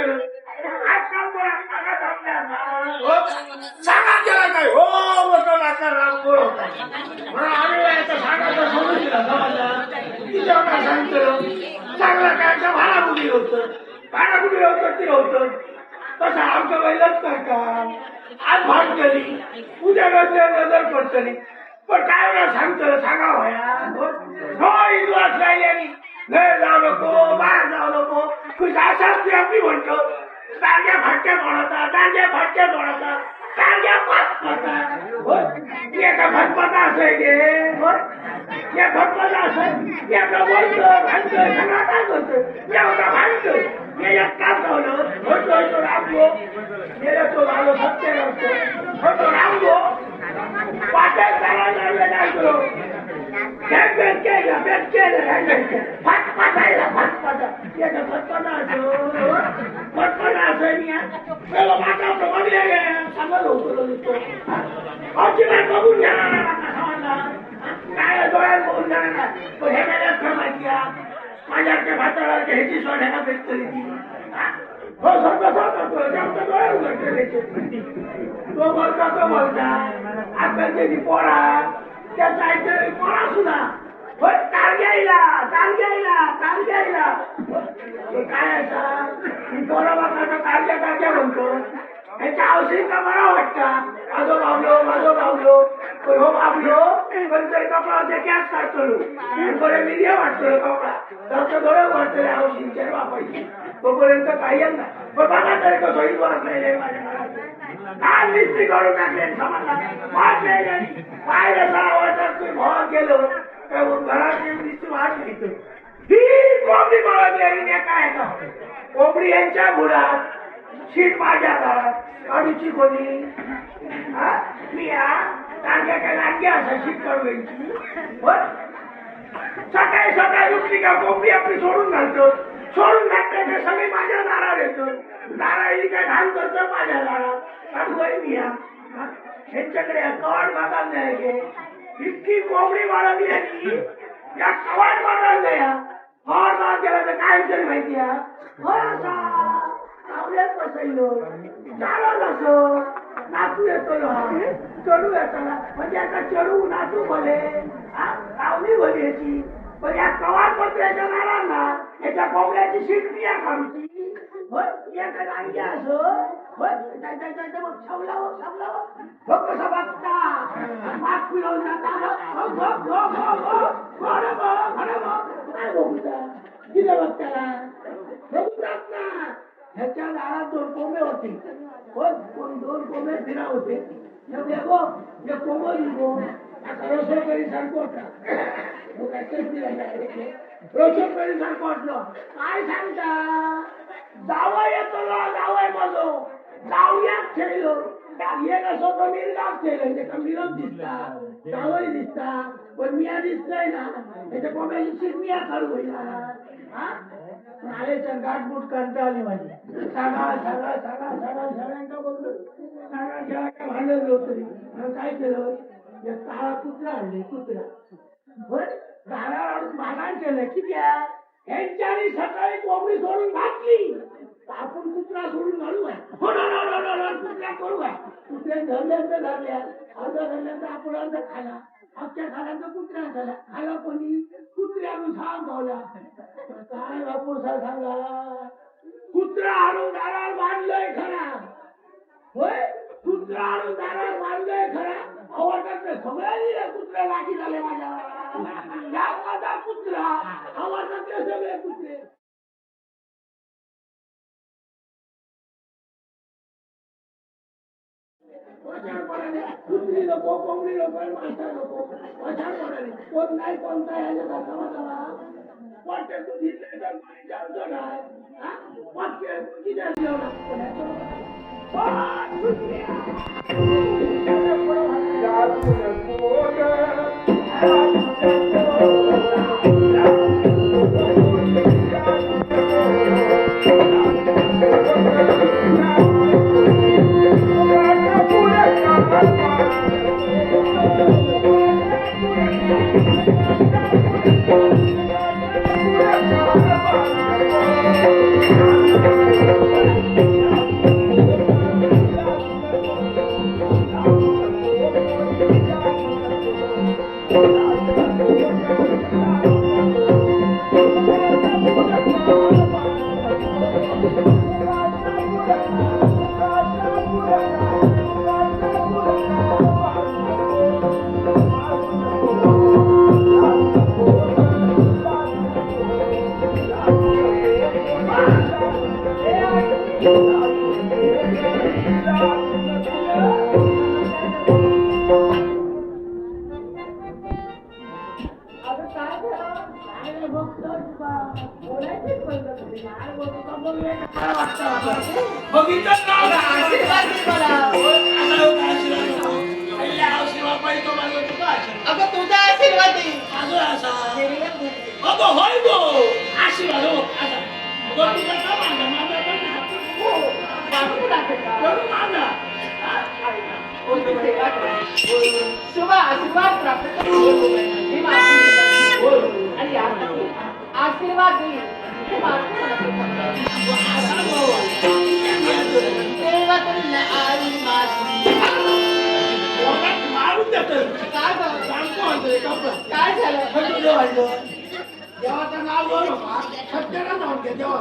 वाटतं आजकाल कोणा सांगा जमणार ना. हो? सांगा त्याला काय हो बसो नाचा राम बोल म्हणून आम्ही याचं सांगायचं सोडून दिलं समाजात. तिच्यावर काय सांगतो चांगलं काय तर भाडाबुडी होतं भाडाबुडी होतं ते होतं तसं आमचं बैलच करतात आज भाग केली उद्या नजर नजर पडतली पण काय वेळा सांगतो सांगा भया हो इतिहास राहिल्यानी असाच म्हणतो दांड्या फाटक्या तोडता दांड्या फाटक्या तोडता दांड्या फटफटा एका गे. या फटफटा असाय. एका बोलतं भांडतं सगळं काय करतं. या भांडतं हे काम ठेवलं होतो होतो रामगो गेला तो आलो सत्य नसतो. होतो रामगो होतो नुसतो अजिबात बघून घ्या ना माझा समाजला काय डोळ्यात बघून घ्या ना पण हे काय खरं माहिती माझ्याकडे भाताला ह्याची सोड्याला भेट करी ती हो स्वतः स्वतः जास्त डोळे उघडते तो बोलता तो बोलता आता त्याची पोरा त्या काहीतरी पोरा सुद्धा होय तार घ्यायला तार घ्यायला तार घ्यायला हे काय असा मी पोरा बापाचा तारग्या तारग्या म्हणतो ह्याच्या आवश्यकता मला वाटता माझो बाबलो माझो बाबलो हो बाबलो पण तरी कपडा ते कॅस काढतो बरे मिरिया वाटतो कपडा तर डोळे वाटतले आवश्यक बापाची तोपर्यंत काही नाही. पण बघा तरी कसं हिंदू असलेले माझ्या घरात. काल निश्चित करून टाकले समाजात? वाटले पाहिलं आवडतात तुम्ही भावात गेलो. तर मग घरात वाट घेतो ही कोंबडी बळवली आणि काय का कोंबडी यांच्या घोडात शीट माझ्या घरात. अडीची कोणी मी या टांग्या काय नांग्या असा शीट काढून सकाळी सकाळी उठली का कोंबडी आपली सोडून घालतो. सोडून घातल्याचे सगळे माझ्या दारात येतो. दाराळी काय घाण करतो माझ्या दारात काढतोय मी या. हा? ह्यांच्याकडे कवाड भागात नाही इतकी कोंबडी वाढवली आहे या कवाड भागात नाही या. हॉर केला तर काय तरी माहिती आहे हो असा आवड्यात बसायलो चालत असो नाचू येतो ना चढू येतो ना म्हणजे आता चढू नाचू भले हा? लावणी भली याची पण या कवाड पत्र्याच्या नारांना याच्या कोंबड्याची शिकली या खाऊची होय एका रांग्या असो होय जाय जाय जाय जाय, मग शावला हो शावला हो हो कसा बघता माग फिरवून जाता हो हो हो हो हो खरं बघ खरं बघ काय बघता किती बघताला बघतात ना ह्याच्या दारात दोन कोंबे होते. दोन कोंबे फिरा होते. देखो कोंबो रसोई करी सारखं रसोई करी सारखं वाटलं. काय सांगता? जावा येतो ना माझो जाऊयात खेळलो. एक असो तो गाव खेळलो. ते मिरच दिसता जावय दिसता पण मिया दिसतोय ना. त्याच्या कोंब्याची शिरमिया काढू होईल. हा? गाठ गाठबूट करता आली माझी. सांगा सांगा सांगा सांगा सगळ्यांका बोललो सांगा सांगा भांडण होतं काय केलं? या काळा कुत्रा आणले कुत्रा. पण दारावर मागाण केलं. किती आहे? सकाळी कोंबडी सोडून घातली आपण कुत्रा सोडून घालू आहे हो, हो, हो, हो कुत्र्या करू आहे कुत्र्या धरल्याचं धरल्या अर्ध धरल्याचं आपण अर्ध खाला. आमच्या खाल्याचं कुत्र्या झाला खाला. कोणी? कुत्र्यानं सांग काय बापू सर सांगा? कुत्रा आणून दाराला बांधलंय खरा. होय? कुत्रा आणून दाराला बांधलंय खरा. आवडतात सगळ्यांनी कुत्र्या लागी झाले माझ्या. माझा कुत्रा. आवडतात ते सगळे कुत्रे. वचारपणाने कुत्री नको कोंबडी नको माणसा नको. वचारपणाने कोण नाही कोणता याच्या समाजाला वाटते तू दिसले तर कोणी जाणतो नाही हा? वाक्य किती बघितलं आशीर्वाद पाहिजे तो माझा तुझा आशीर्वाद. अगं तुझा आशीर्वाद माझा असा. अगं होय गो. आशीर्वाद हो. असा. तुझा का माझा? माझा पण हो. माझा. शुभ आशीर्वाद प्राप्त मारून देतं. काय झालं? देवाचं. नाव बोल. सत्याला घे देवा.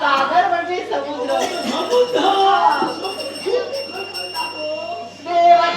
सागर म्हणजे समुद्र. देवा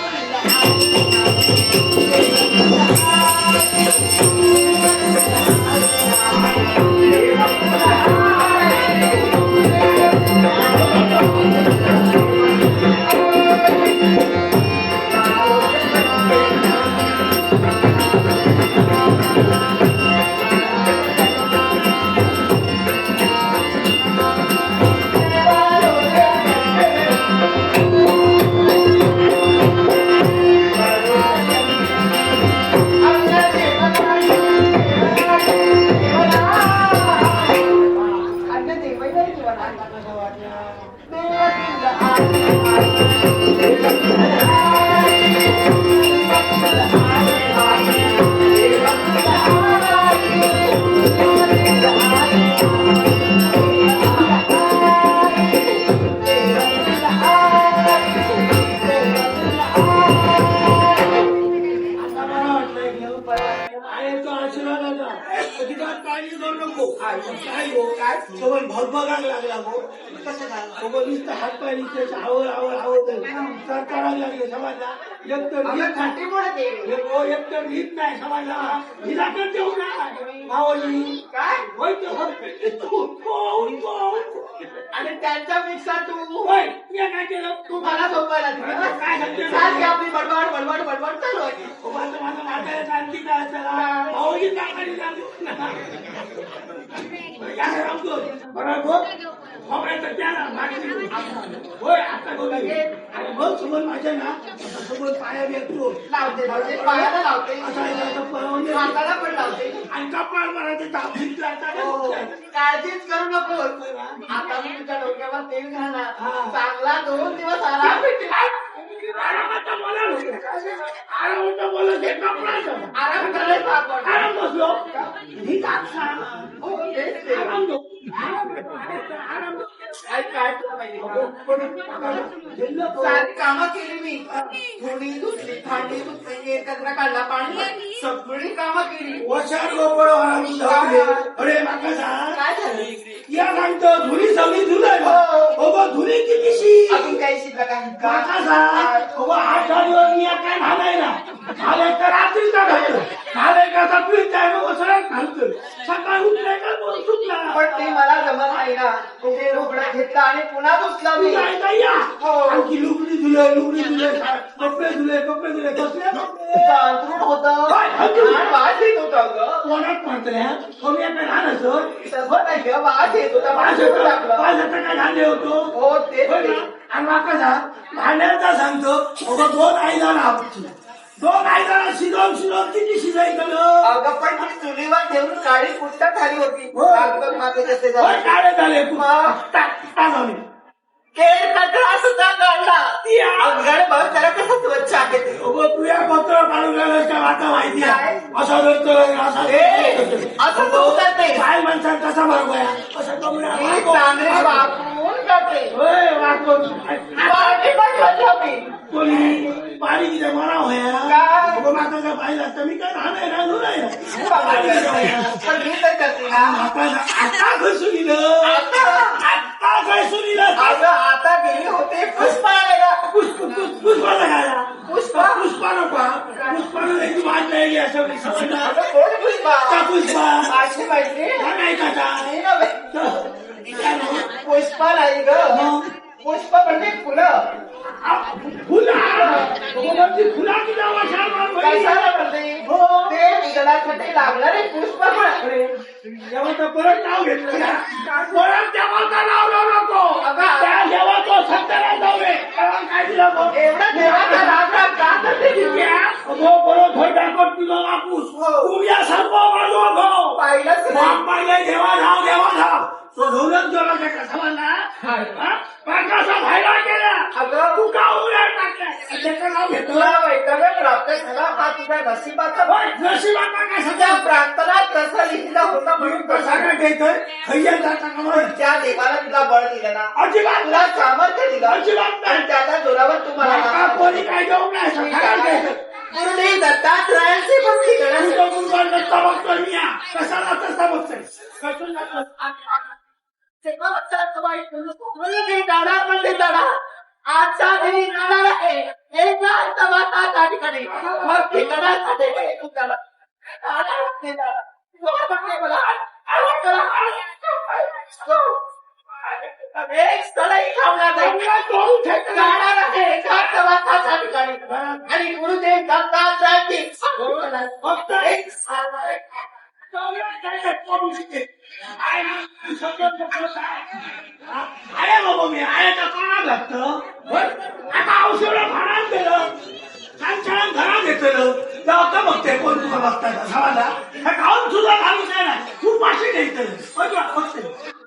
नको. काय हो काय? सोबत भगभगायला लागला हो. कसं सोबत नुसतं हात पाय नुसते आवड लागले समाजला. एक तर एक हो, एक तर नीट नाही समाजला. तर देऊ ना मावली काय? होय तू- आणि त्यांचा मिक्सा तू होय मी काय केलं? तू मला झोपायला दिलं. काय सांगते? की आपली बडबड बडबड बडबड चालू आहे. हो, माझं माझं म्हाताऱ्या शांती काय त्याला भाऊजी लागली या रामतो बरोबर खोबऱ्याचं त्याला भाजी होय आता बोलू. आणि मग समोर माझ्या ना समोर पाया भेटतो लावते लावते पायाला लावते. असा याचा परवानगी हाताला पण लावते आणि कपाळ मारायचं दाबीत हो. काळजीच करू नको आता मी तुझ्या डोक्यावर तेल घालणार हा. चांगला दोन दिवस आराम भेटेल आरामाचं बोलायला होतं. आरामाचं बोलत हे कपड्याचं. आराम करायचा आपण आराम बसलो ही कापसा. हो, तेच ते. आराम दो. आराम दो. काय काय. सारी कामं केली मी. धुणी धुतली भांडी धुतली एकत्र काढला पाणी सगळी कामं केली. वशार गोपळ. अरे काय झालं? या सांगतो धुनी सगळी हो. हो धुनी कितीशी अजून काही शिल्लक आहे का? आठ मी काय घालायला? झाले तर रात्रीचा घालतो झाले का सगळी टाइम वसरात घालतो सकाळी उठले का सुटला? पण ते मला जमत नाही ना. ते रुगडं घेतलं आणि पुन्हा तू मी. या. हो. आणखी लुगडी धुले लुगडी धुले कपडे धुले कपडे धुले कसले अंथरूण होतं. वास येत होता ग कोणात म्हणतोय कमी आता लहान असो नाही येत होता वास टाकलं काय होतो हो होय ते. ना? आणि माका सांग भांड्याचा सांगतो अगं दोन आयदान आपची दोन आयदान शिजवून शिजवून किती शिजायचं अगं पण ती चुलीवर ठेवून काळी पुस्तक खाली होती हो. माझे कसे होय झाले झाले मग? टाकावले केर कचरा सुद्धा काढला या. अंगण बघ त्याला कसं स्वच्छ आहे ते. अगं तुझ्या पत्र काढून गेलं का? आता माहिती आहे? असा तू करते काय कसा असं चांगले होय वाटतो वाटे पण खाल्लं मी कोणी? पाणी किती मरा होया? पाहिजे असतं मी काय राहणार नाही पण मी तर करते ना. आता आता घसून दिलं घसून दिलं अगं आता गेली होते. पुष्प पुष्प- पुष्पाला खायला पुष्पा? पुष्पा नको पुष्पानं त्याची वाट नाही असं अगं कोण पुष्पा? का पुष्पा? मैत्रीण का नाही काका नाही ना बाई. पुष्पा नाही ग. पुष्प म्हणजे फुलं. फुला? म्हणजे फुलाची नाव म्हणते निघण्यासाठी लागणारे पुष्प म्हण. देवाचं परत नाव घेतलं ना परत देवाचं नाव लावू नको अगं. त्या देवाचं सत्याला जाऊये काय दिलं मग? एवढा देवाचा राग राग का करते मी? अगो परत होय दाखवत तुझा कापूस. तू या सर्व बाजू गो पाहिलंच नाही. बापाईला देवा धाव देवा धाव तो धोरण जोरा का कसा म्हणला कसा व्हायला गेला अगं तू का उड्या त्याचं नाव घेतो तुला वैतव्य प्राप्त झाला हा तुझ्या नशिबाचा भाग. नशिबाचा काय सगळं प्रार्थनात कसा लिहिला होता म्हणून तो का म्हणून त्या देवाला तुला बळ दिलं ना अजिबात तुला सामर्थ्य दिलं अजिबात नाही. आणि त्याच्या जोरावर तुम्हाला कोणी काय देऊ नाही असं काय द्यायचं? गुरुदेव दत्तात्रयाची भक्ती करण्यासाठी गुरुवार दत्ता बघतोय मी. कशाला तसा बघतोय कसून जातोय. तेव्हा लक्षात ठेवाय, तुम्ही जे जाणार म्हणजे जाणार. आजच्या घरी जाणार आहे. तमाशा त्या ठिकाणी. मग तू ठिकाणी. आणि गुरुदेव दत्तात्रयाची फक्त एक आहे बाबा मी आहे का कोणा लागतं आता औषध भाडात गेलं छान छान घरात घेतलं तेव्हा बघते कोण तुला बघताय का समाजा ह्या गावात सुद्धा घालून नाही ना तू पाचशे घ्यायचं बघते